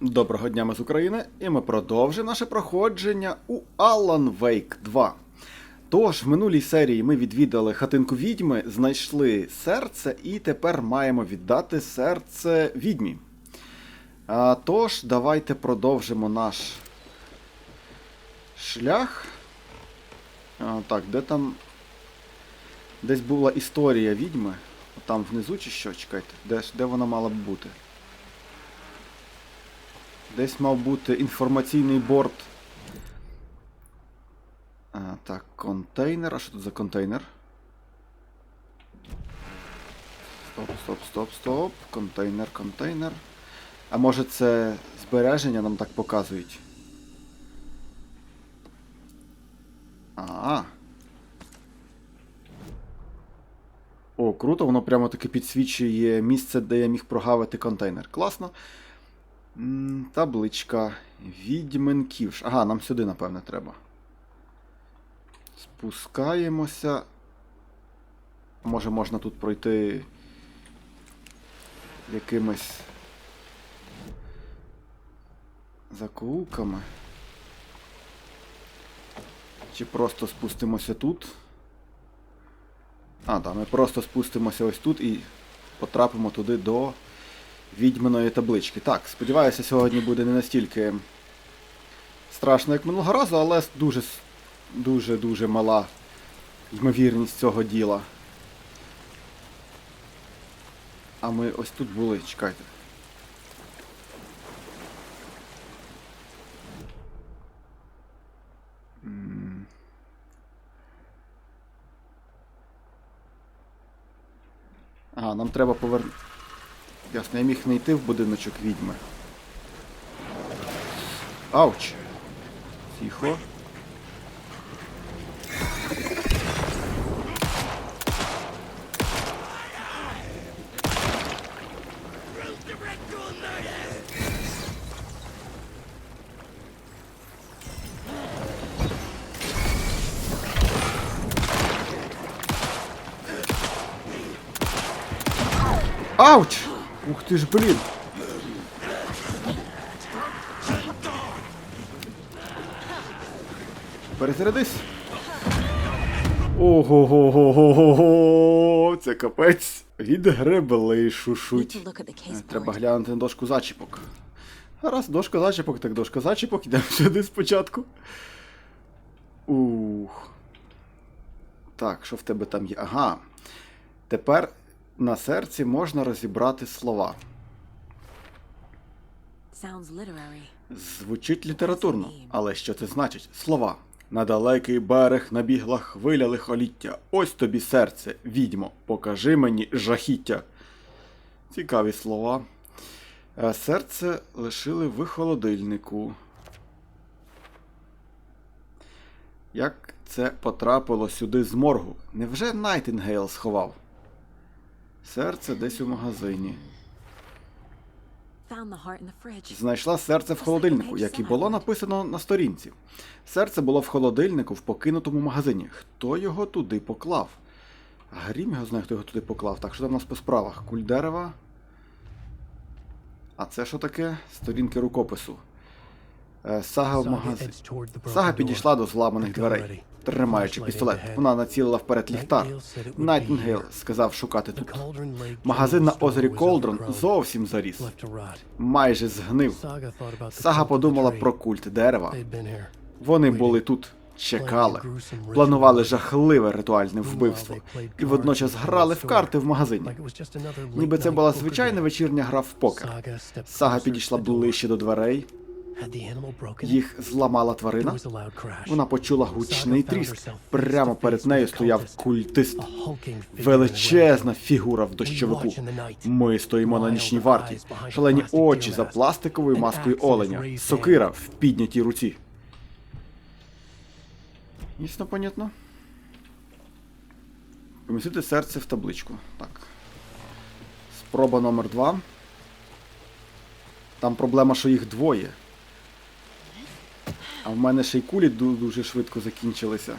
Доброго дня ми з України, і ми продовжуємо наше проходження у Alan Wake 2. Тож, в минулій серії ми відвідали хатинку відьми, знайшли серце, і тепер маємо віддати серце відьмі. А, тож, давайте продовжимо наш шлях. А, так, де там. Десь була історія відьми. Там внизу чи що? Чекайте, де, де вона мала б бути? Десь мав бути інформаційний борт. А, так, контейнер. А що тут за контейнер? Стоп, стоп, стоп, стоп. Контейнер, контейнер. А може це збереження нам так показують? А. О, круто, воно прямо таки підсвічує місце, де я міг прогавити контейнер. Класно. Табличка. Відьменківш. Ага, нам сюди, напевне, треба. Спускаємося. Може, можна тут пройти якимись закоулками. Чи просто спустимося тут? А, так, ми просто спустимося ось тут і потрапимо туди до відьминої таблички. Так, сподіваюся, сьогодні буде не настільки страшно, як минулого разу, але дуже с- дуже дуже мала ймовірність цього діла. А ми ось тут були, чекайте. Ага, нам треба повернути. Ясно, я міг не йти в будиночок відьми. Ауч! Тихо. Ауч! Ух ти ж, блін! Перезарядись! Ого-го-го-го-го! Це капець! Відгребли шушуть. Need to look at the Е, Треба глянути на дошку зачіпок. Раз, дошка зачіпок, так дошка зачіпок, ідемо сюди спочатку. Ух. Так, що в тебе там є? Ага. Тепер на серці можна розібрати слова. Звучить літературно, але що це значить? Слова. На далекий берег набігла хвиля лихоліття. Ось тобі серце, відьмо, покажи мені жахіття. Цікаві слова. Е, Серце лишили в холодильнику. Як це потрапило сюди з моргу? Невже Найтінгейл сховав? Серце десь у магазині. Знайшла серце в холодильнику, як і було написано на сторінці. Серце було в холодильнику в покинутому магазині. Хто його туди поклав? Грім його знає, хто його туди поклав. Так, що там у нас по справах? Куль дерева. А це що таке? Сторінки рукопису. Е, Сага в магазин. Сага підійшла до зламаних дверей, тримаючи пістолет. Вона націлила вперед ліхтар. Найтінгейл сказав шукати тут. Магазин на озері Колдрон зовсім заріс. Майже згнив. Сага подумала про культ дерева. Вони були тут, чекали, планували жахливе ритуальне вбивство і водночас грали в карти в магазині. Ніби це була звичайна вечірня гра в покер. Сага підійшла ближче до дверей, їх зламала тварина. Вона почула гучний тріск. Прямо перед нею стояв культист. Величезна фігура в дощовику. Ми стоїмо на нічній варті. Шалені очі за пластиковою маскою оленя. Сокира в піднятій руці. Ясно, понятно? Помістити серце в табличку. Так. Спроба номер два. Там проблема, що їх двоє. А в мене ще й кулі дуже швидко закінчилися.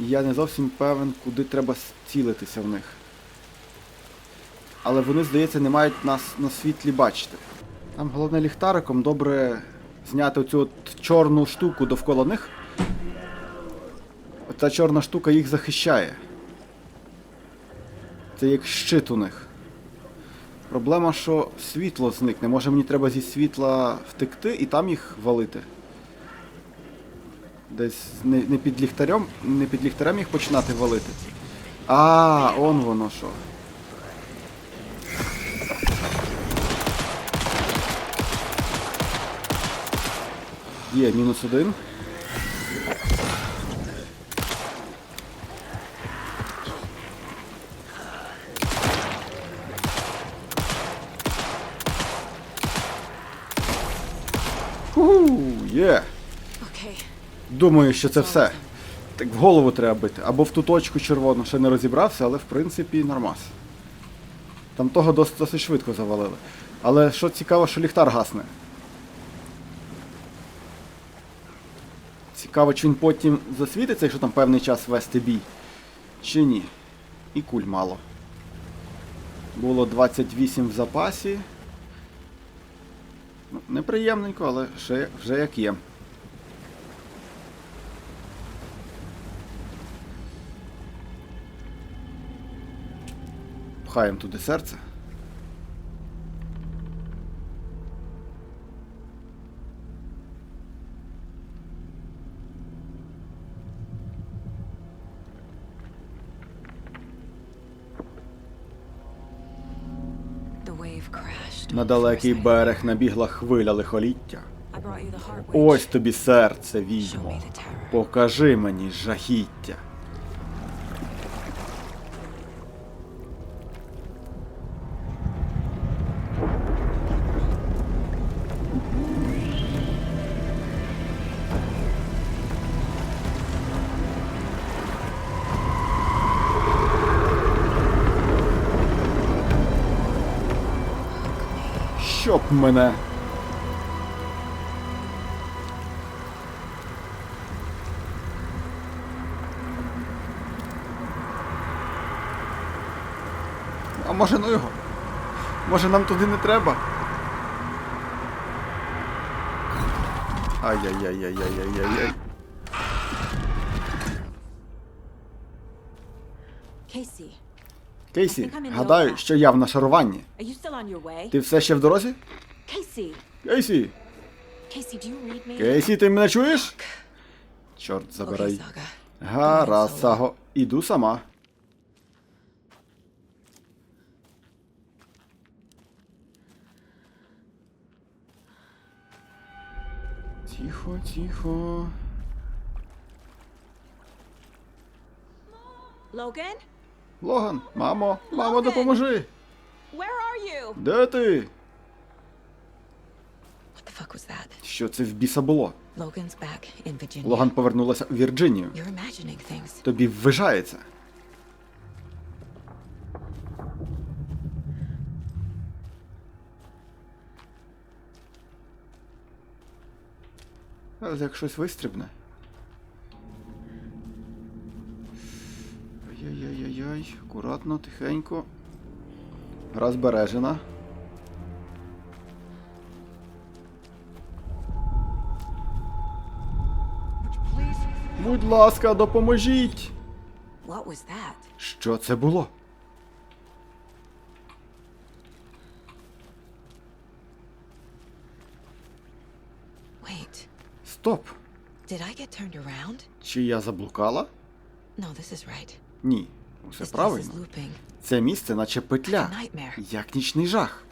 І я не зовсім певен, куди треба цілитися в них. Але вони, здається, не мають нас на світлі бачити. Там головне ліхтариком добре зняти цю от чорну штуку довкола них. Оця чорна штука їх захищає. Це як щит у них. Проблема, що світло зникне. Може мені треба зі світла втекти і там їх валити. Десь не, не під ліхтарем, не під ліхтарем їх починати валити. А, он воно що. Є, мінус один. Думаю, що це все. Так в голову треба бити. Або в ту точку червону ще не розібрався, але в принципі нормас. Там того досить, швидко завалили. Але що цікаво, що ліхтар гасне. Цікаво, чи він потім засвітиться, якщо там певний час вести бій. Чи ні. І куль мало. Було 28 в запасі. Ну, неприємненько, але ще, вже як є. Пхаємо туди серце. На далекий берег набігла хвиля лихоліття. Ось тобі серце, відьмо. Покажи мені жахіття. Мене. А може ну його? Може нам туди не треба? Ай-яй-яй-яй-яй-яй-яй. Casey, Кейсі, Кейсі, гадаю, що я в нашаруванні. Ти все ще в дорозі? Кейсі! You? Кейсі, ти мене чуєш? Чорт забирай. Гаразд, Саго. Іду сама. Тихо, тихо. Logan, Логан, мамо, мамо, Логан! допоможи. where are you? Де ти? Fuck was that? Що це в біса було? Logan's back in Virginia. Логан повернулася у Вірджинію. You're imagining things. Тобі ввижається. Зараз як щось вистрибне. Ай-яй-яй-яй, акуратно, тихенько. Гра Будь ласка, допоможіть! What was that? Що це було? Wait, Стоп! did I get turned around? Чи я заблукала? No, this is right. Ні. Усе правильно. Це місце наче петля. Як нічний жах.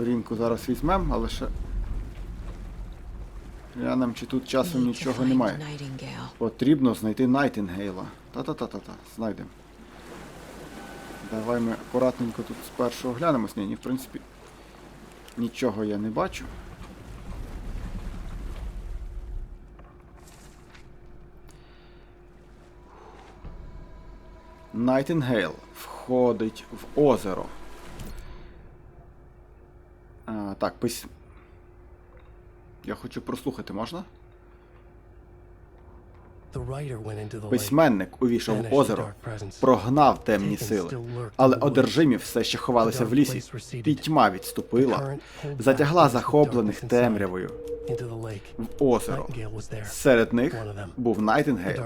Сторінку зараз візьмемо, але ще. Глянемо, чи тут часом нічого немає. Потрібно знайти Найтінгейла. Та-та-та-та-та, знайдемо. Давай ми акуратненько тут спершу оглянемось. Ні, ні, в принципі, нічого я не бачу. Найтінгейл входить в озеро. А, так, пись... Я хочу прослухати, можна? Письменник увійшов в озеро, прогнав темні сили, але одержимі все ще ховалися в лісі. Пітьма відступила, затягла захоплених темрявою. В озеро. Серед них був Найтингейл.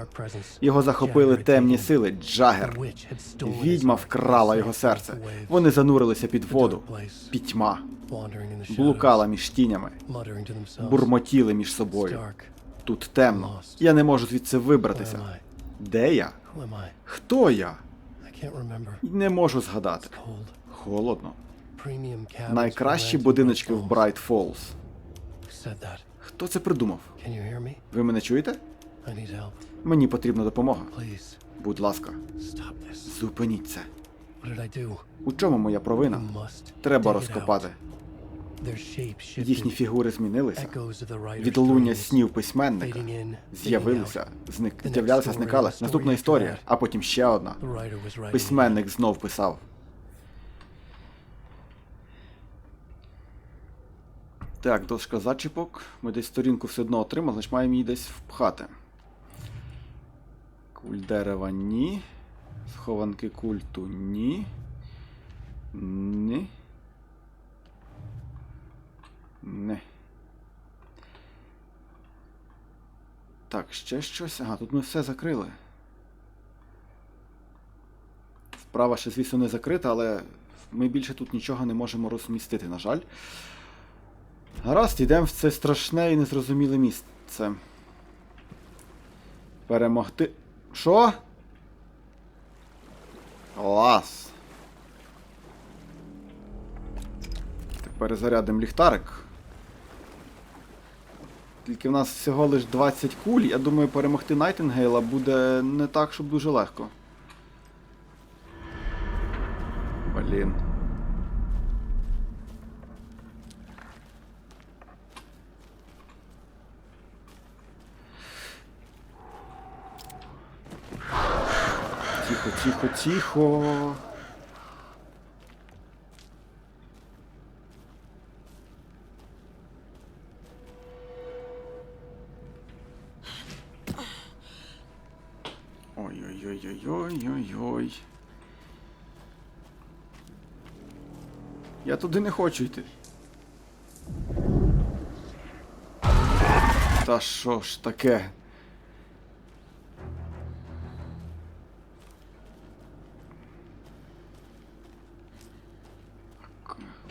Його захопили темні сили, Джагер. Відьма вкрала його серце. Вони занурилися під воду. Пітьма. Блукала між тінями, бурмотіли між собою. Тут темно. Я не можу звідси вибратися. Де я? Хто я? Не можу згадати. Холодно. Найкращі будиночки в Брайт Фолз. Хто це придумав? Ви мене чуєте? Мені потрібна допомога. Будь ласка, stop this. зупиніть це. What did I do? У чому моя провина? Треба розкопати. Їхні фігури змінилися. Відлуння снів письменника з'явилися, зник, з'являлися, зникали. Наступна історія, а потім ще одна. Письменник знов писав. Так, дошка зачіпок. Ми десь сторінку все одно отримали, значить маємо її десь впхати. Куль дерева ні. Схованки культу ні. Ні. Не. Так, ще щось. Ага, тут ми все закрили. Вправа ще, звісно, не закрита, але ми більше тут нічого не можемо розмістити, на жаль. Гаразд, йдемо в це страшне і незрозуміле місце. Перемогти. Що? Клас. Тепер зарядимо ліхтарик. Тільки в нас всього лиш 20 куль, я думаю, перемогти Найтингейла буде не так, щоб дуже легко. Блін. Тихо, тихо, тихо. Ой-ой-ой-ой-ой-ой-ой. Я туди не хочу йти. Та що ж таке?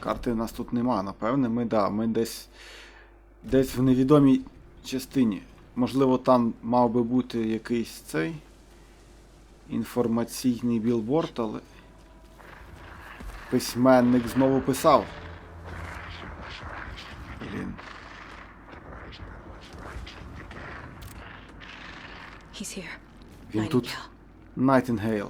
Карти в нас тут нема, напевне, ми да, ми десь. Десь в невідомій частині. Можливо, там мав би бути якийсь цей інформаційний білборд, але. Письменник знову писав. Блін. Він тут. Nightingale. Найтінгейл.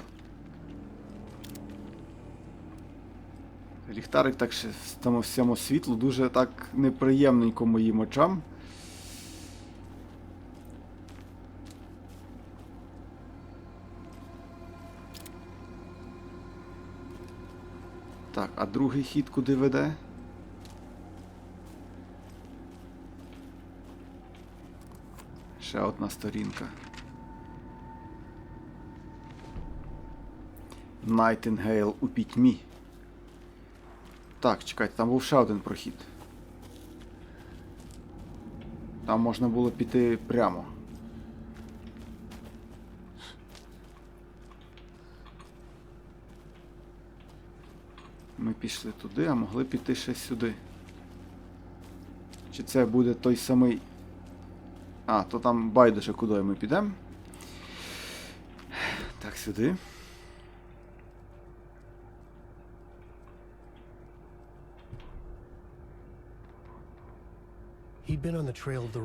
Ліхтарик так ще в тому всьому світлу дуже так неприємненько моїм очам. Так, а другий хід куди веде? Ще одна сторінка. Найтингейл у пітьмі. Так, чекайте, там був ще один прохід. Там можна було піти прямо. Ми пішли туди, а могли піти ще сюди. Чи це буде той самий. А, то там байдуже, куди ми підемо. Так, сюди.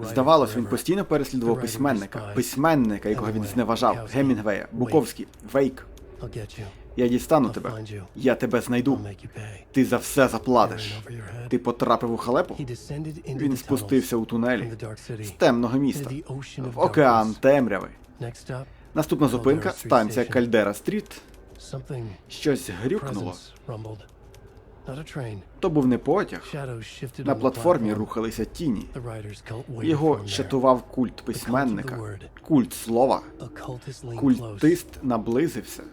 Здавалось, він постійно переслідував письменника, письменника, якого він зневажав, Гемінгвея, Буковський, Вейк. Я дістану тебе. Я тебе знайду. Ти за все заплатиш. Ти потрапив у халепу. Він спустився у тунелі з темного міста в океан темряви. Наступна зупинка станція Кальдера Стріт. Щось грюкнуло. То був не потяг. На платформі рухалися тіні. Його чатував культ письменника, культ слова. Культист наблизився.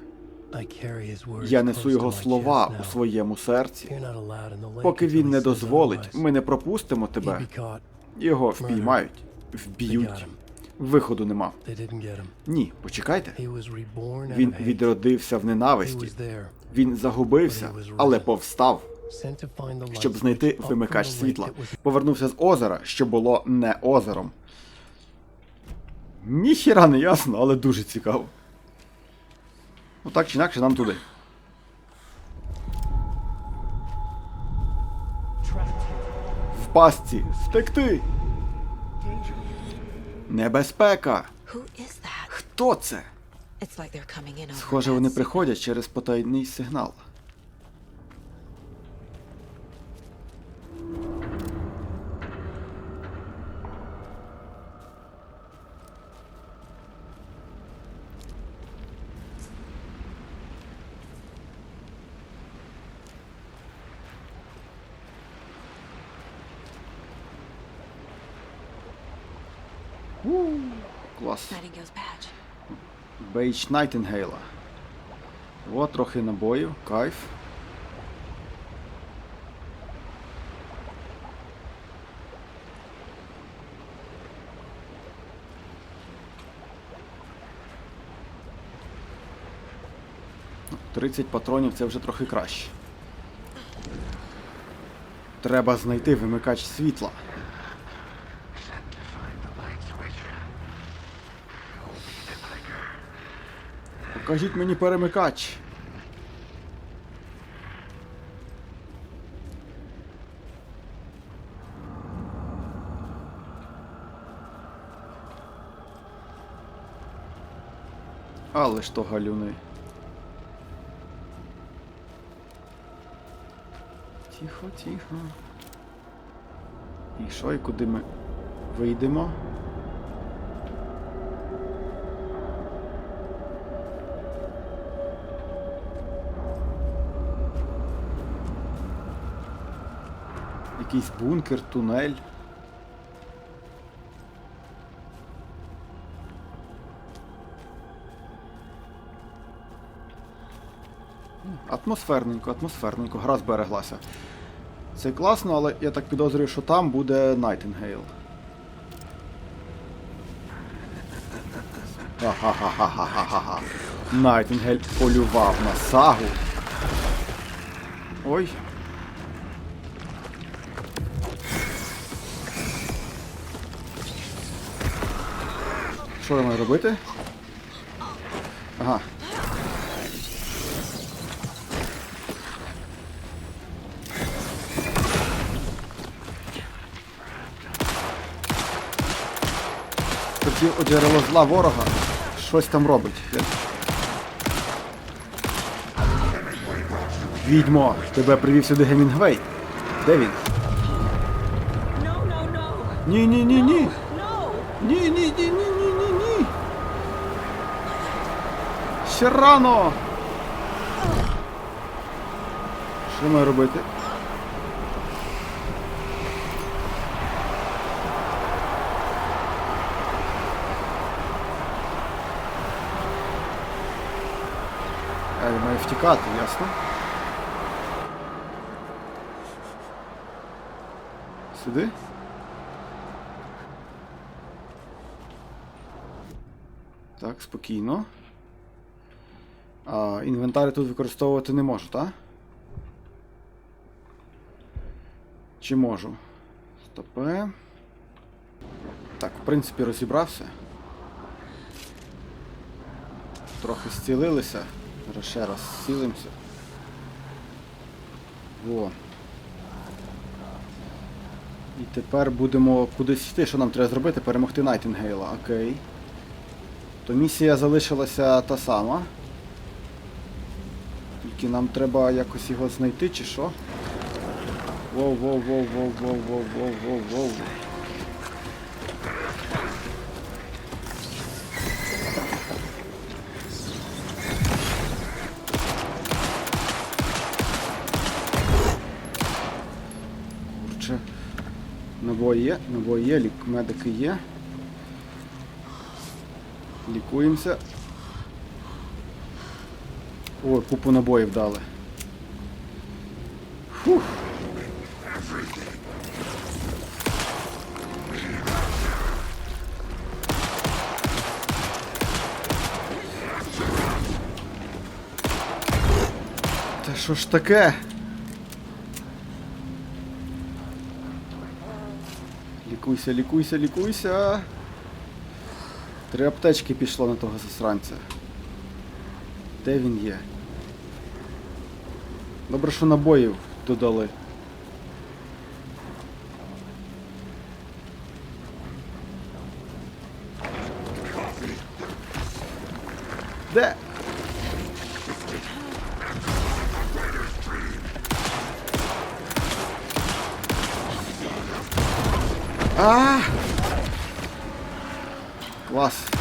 Я несу його слова у своєму серці. Поки він не дозволить, ми не пропустимо тебе. Його впіймають, вб'ють. Виходу нема. Ні, почекайте. Він відродився в ненависті. Він загубився, але повстав. Щоб знайти вимикач світла. Повернувся з озера, що було не озером. Ніхіра не ясно, але дуже цікаво. Ну так чи інакше нам туди. В пастці. Втекти. Небезпека. Хто це? Схоже, вони приходять через потайний сигнал. У, Клас. Бейдж Найтінгейла. О, трохи набоїв, кайф. 30 патронів це вже трохи краще. Треба знайти вимикач світла. Покажіть мені перемикач. Але ж то галюни. Тихо, тихо. І що, і куди ми вийдемо? Якийсь бункер, тунель. Атмосферненько, атмосферненько, гра збереглася. Це класно, але я так підозрюю, що там буде Найтінгейл. Ха-ха-ха-ха-ха-ха-ха. Полював на сагу. Ой. Що я маю робити? Ага. Хотів у джерело зла ворога. Щось там робить. Відьмо, тебе привів сюди Гемінгвей. Де він? No, no, no. Ні, ні, ні, ні. No. Ні, ні, ні, ні, ні, ні, ні. Ще рано. Що маю робити? Я маю втікати, ясно? Сюди? Так, спокійно. А, інвентар тут використовувати не можу, так? Чи можу? Стопе. Так, в принципі, розібрався. Трохи зцілилися. Зараз ще раз зцілимося. Во. І тепер будемо кудись йти. Що нам треба зробити? Перемогти Найтінгейла. Окей. То місія залишилася та сама звідки? Нам треба якось його знайти чи що? Воу-воу-воу-воу-воу-воу-воу-воу-воу. Курче. Набої є, набої є, лік медики є. Лікуємося. Ой, купу набоїв дали. Фух. Та що ж таке? Лікуйся, лікуйся, лікуйся. Три аптечки пішло на того засранця. Де він є? Добре, що набоїв додали. Де? А! Клас.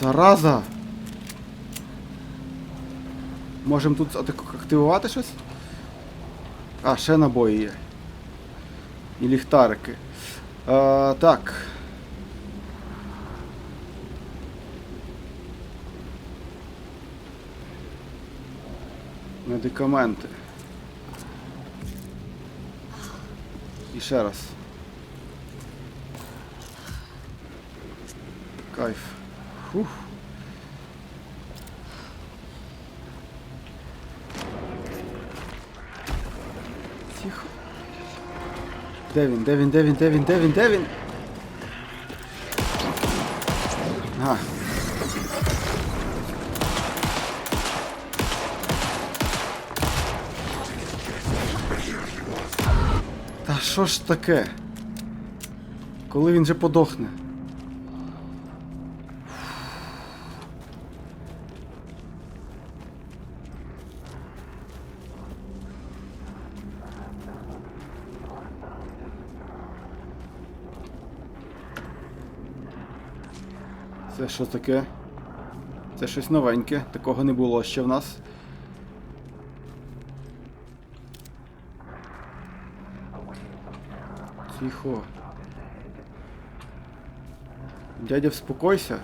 Зараза! Можемо тут активувати щось? А, ще набої є. І ліхтарики. А, так. Медикаменти. І ще раз. Кайф. Фух. Тихо. Де він? Де він? Де він? Де він? Де він? Де він? Та що ж таке? Коли він же подохне? Це що таке? Це щось новеньке, такого не було ще в нас. Тихо. Дядя, вспокойся.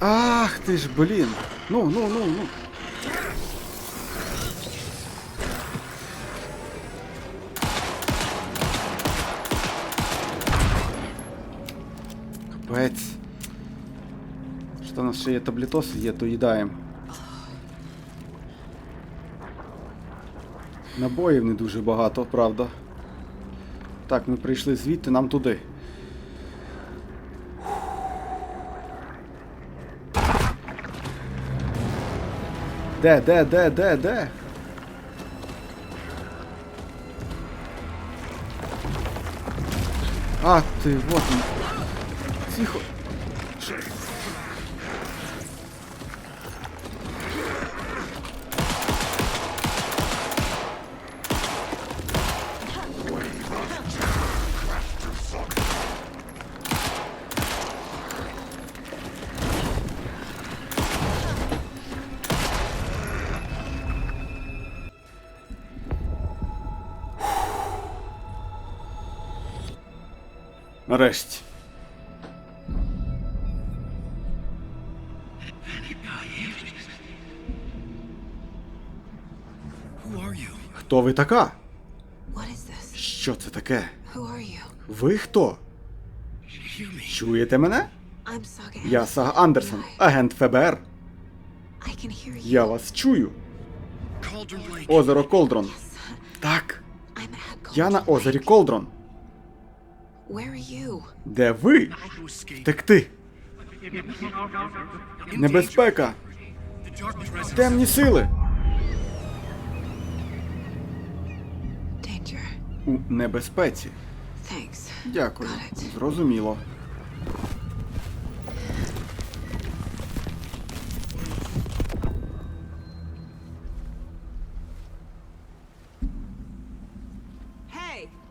Ах ти ж, блін. Ну, ну, ну, ну. Ще є таблетоси, є, то їдаємо. Набоїв не дуже багато, правда. Так, ми прийшли звідти, нам туди. Де, де, де, де, де? А, ти, вот він. Тихо. Нарешті. Хто ви така? Що це таке? Ви хто? Чуєте мене? Я Сага Андерсон, агент ФБР. Я вас чую. Озеро Колдрон. Так, я на озері. Колдрон. Where are you? Де ви? To escape. Текти. In Небезпека. Темні сили. Danger. У небезпеці. Thanks. Дякую. Зрозуміло.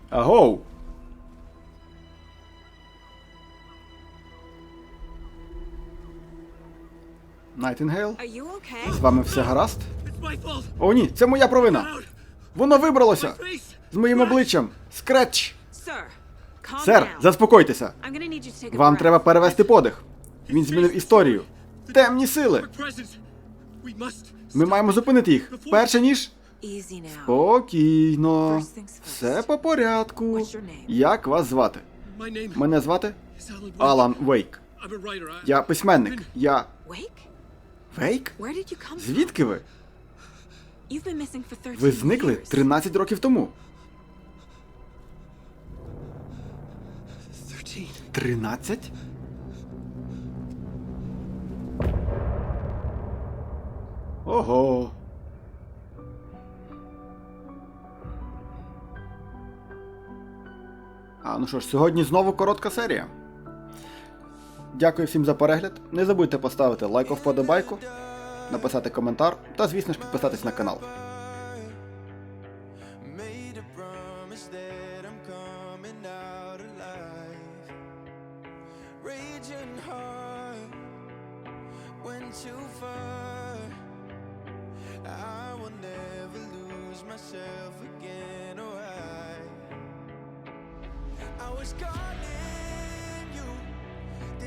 Агоу! Найтінгейл? З вами все гаразд? О, ні, це моя провина! Воно вибралося! З моїм обличчям! Скретч! Сер, заспокойтеся! Вам треба перевести подих. Він змінив історію. Темні сили. Ми маємо зупинити їх. Перше ніж. Спокійно. Все по порядку. Як вас звати? Мене звати. Алан Вейк. Я письменник. Я. Вейк? Звідки ви? You've been missing for 13 Ви зникли 13 років тому. 13. 13? Ого. А, ну що ж, сьогодні знову коротка серія. Дякую всім за перегляд. Не забудьте поставити лайк вподобайку, написати коментар та, звісно ж, підписатись на канал. Far. I will never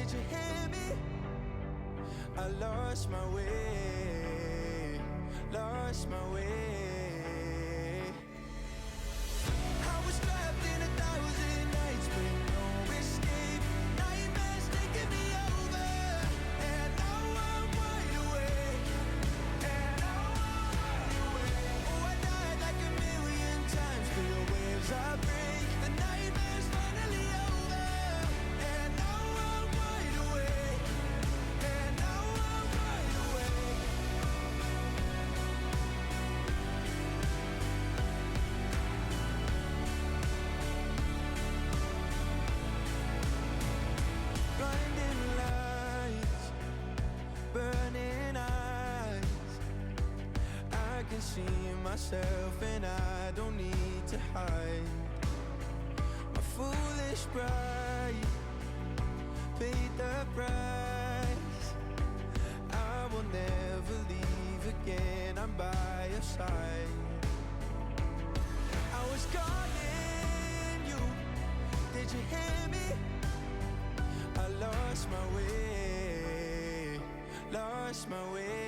Did you hear me? I lost my way. Lost my way. I was trapped myself and I don't need to hide. My foolish pride paid the price. I will never leave again. I'm by your side. I was calling you. Did you hear me? I lost my way, lost my way.